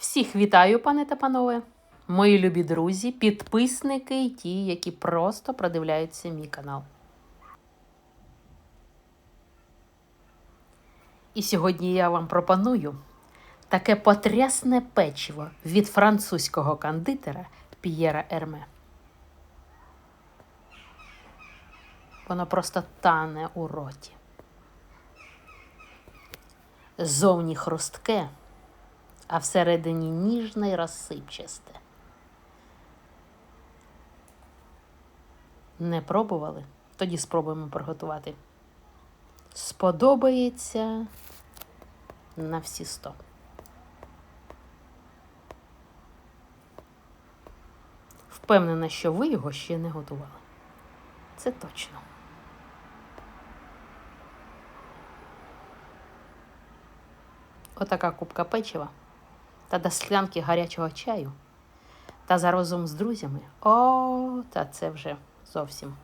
Всіх вітаю, пане та панове, мої любі друзі, підписники і ті, які просто продивляються мій канал. І сьогодні я вам пропоную таке потрясне печиво від французького кондитера П'єра Ерме. Воно просто тане у роті. Зовні хрустке, а всередині ніжне й розсипчасте. Не пробували? Тоді спробуємо приготувати. Сподобається на всі сто. Впевнена, що ви його ще не готували. Це точно. Отака кубка печива та до склянки гарячого чаю. Та за розум з друзями. О, та це вже зовсім.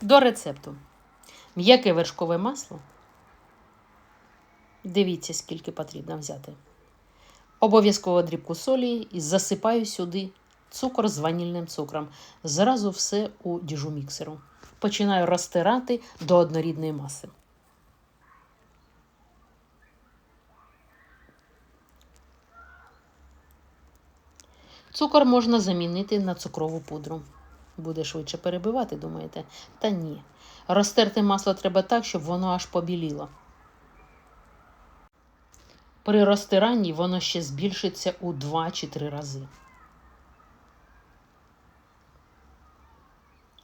До рецепту. М'яке вершкове масло. Дивіться, скільки потрібно взяти. Обов'язково дрібку солі і засипаю сюди цукор з ванільним цукром. Зразу все у діжу міксеру. Починаю розтирати до однорідної маси. Цукор можна замінити на цукрову пудру. Буде швидше перебивати, думаєте? Та ні. Розтерти масло треба так, щоб воно аж побіліло. При розтиранні воно ще збільшиться у 2 чи 3 рази.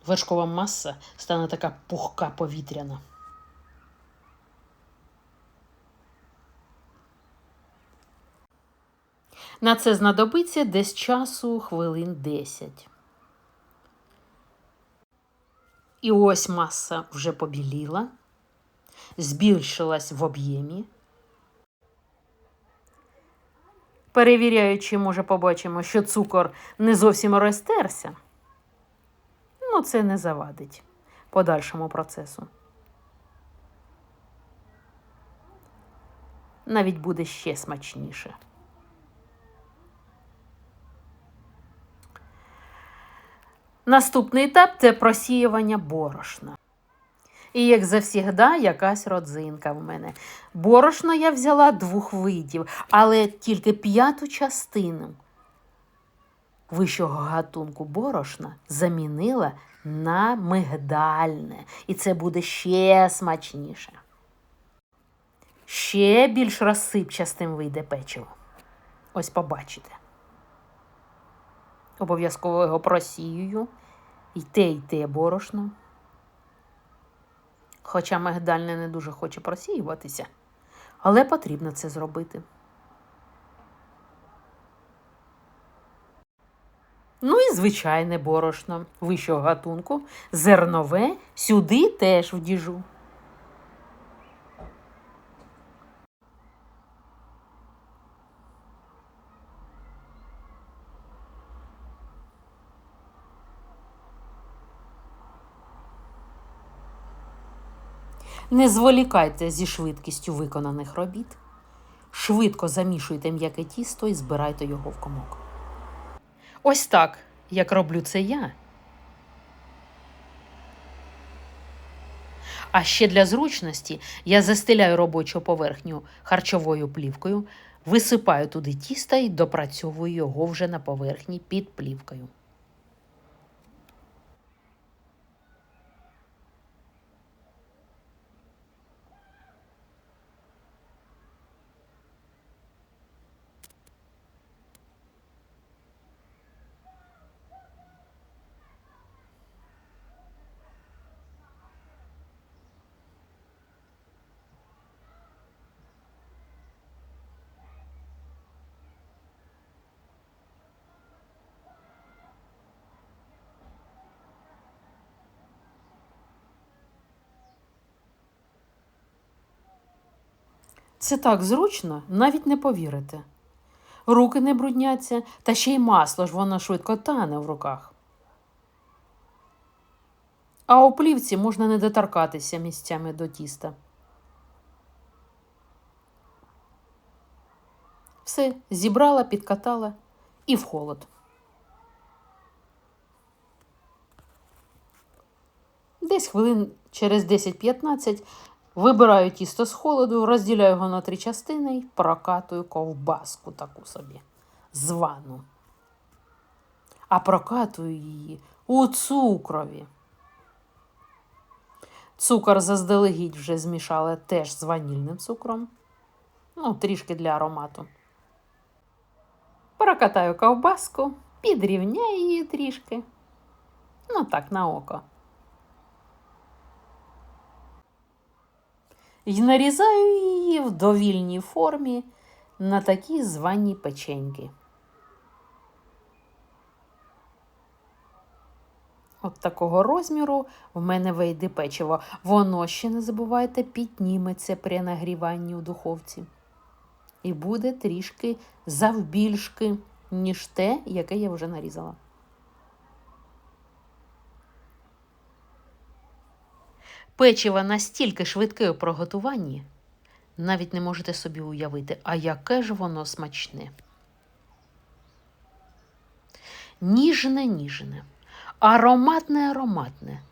Вершкова маса стане така пухка повітряна. На це знадобиться десь часу хвилин 10. І ось маса вже побіліла, збільшилась в об'ємі. Перевіряючи, може, побачимо, що цукор не зовсім розтерся. Ну, це не завадить подальшому процесу. Навіть буде ще смачніше. Наступний етап це просіювання борошна. І, як завсігда, якась родзинка в мене. Борошно я взяла двох видів, але тільки п'яту частину вищого гатунку борошна замінила на мигдальне. І це буде ще смачніше. Ще більш розсипчастим вийде печиво. Ось побачите. Обов'язково його просіюю. І те, і те борошно. Хоча мигдальне не дуже хоче просіюватися, але потрібно це зробити. Ну і звичайне борошно вищого гатунку, зернове, сюди теж в діжу. Не зволікайте зі швидкістю виконаних робіт. Швидко замішуйте м'яке тісто і збирайте його в комок. Ось так, як роблю це я. А ще для зручності я застеляю робочу поверхню харчовою плівкою, висипаю туди тіста і допрацьовую його вже на поверхні під плівкою. Це так зручно, навіть не повірите. Руки не брудняться, та ще й масло ж воно швидко тане в руках. А у плівці можна не доторкатися місцями до тіста. Все, зібрала, підкатала і в холод. Десь хвилин через 10-15 вибираю тісто з холоду, розділяю його на три частини і прокатую ковбаску таку собі звану. А прокатую її у цукрові. Цукор заздалегідь вже змішала теж з ванільним цукром. Ну, трішки для аромату. Прокатаю ковбаску, підрівняю її трішки. Ну так, на око. І нарізаю її в довільній формі на такі звані печеньки. От такого розміру в мене вийде печиво. Воно ще не забувайте, підніметься при нагріванні у духовці. І буде трішки завбільшки, ніж те, яке я вже нарізала. Печиво настільки швидке у приготуванні, навіть не можете собі уявити, а яке ж воно смачне. Ніжне, ніжне, ароматне, ароматне.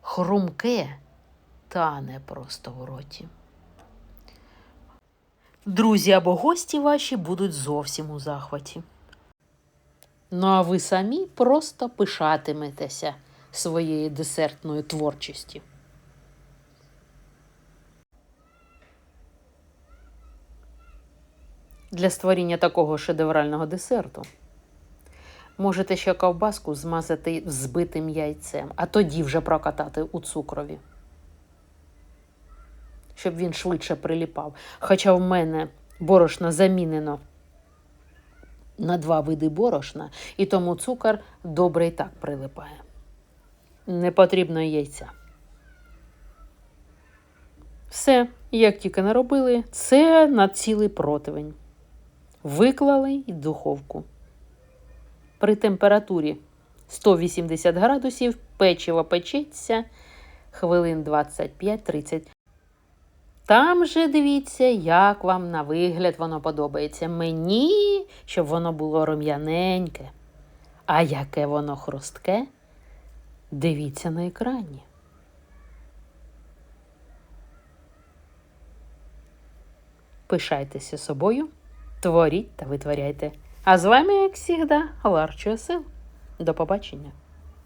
Хрумке тане просто в роті. Друзі або гості ваші будуть зовсім у захваті. Ну а ви самі просто пишатиметеся своєю десертною творчістю. Для створіння такого шедеврального десерту можете ще ковбаску змазати взбитим яйцем, а тоді вже прокатати у цукрові, щоб він швидше приліпав. Хоча в мене борошно замінено на два види борошна, і тому цукор добре і так прилипає. Не потрібно яйця. Все, як тільки наробили, це на цілий противень. Виклали і духовку. При температурі 180 градусів печиво печеться хвилин 25-30. Там же дивіться, як вам на вигляд воно подобається. Мені, щоб воно було рум'яненьке. А яке воно хрустке, дивіться на екрані. Пишайтеся собою, творіть та витворяйте. А з вами, як завжди, Ларчо Сил. До побачення!